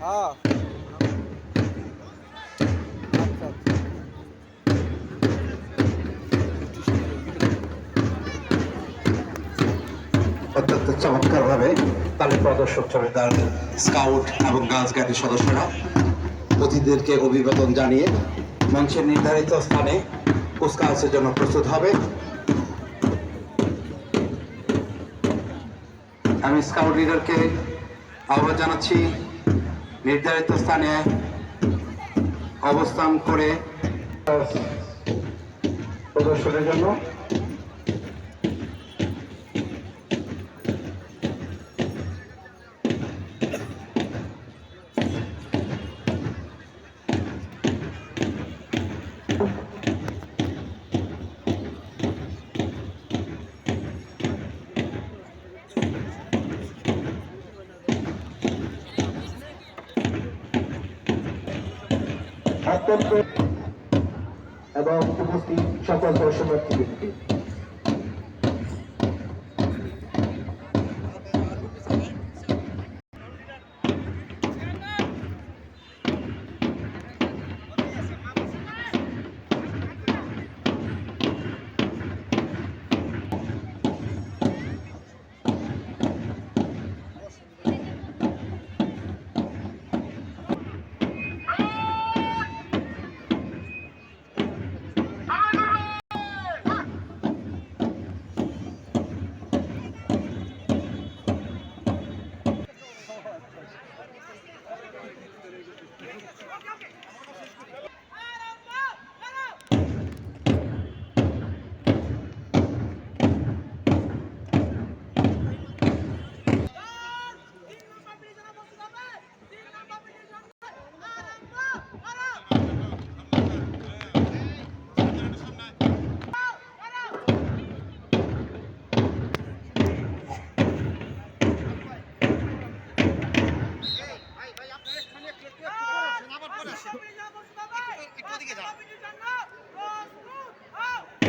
হ্যাঁ। অত্যন্ত চমৎকারভাবে তাদের প্রদর্শক চলে তার স্কাউট এবং গার্লস গাইডের সদস্যরা অতিথিদেরকে অভিবাদন জানিয়ে মঞ্চের নির্ধারিত স্থানে কুচকাওয়াজের জন্য প্রস্তুত হবে। আমি স্কাউট লিডারকে আহ্বান জানাচ্ছি। নির্ধারিত স্থানে অবস্থান করে প্রদর্শনের জন্য অত্যন্ত এবং উপস্থিত সকল দর্শনার্থীদেরকে। okay, okay.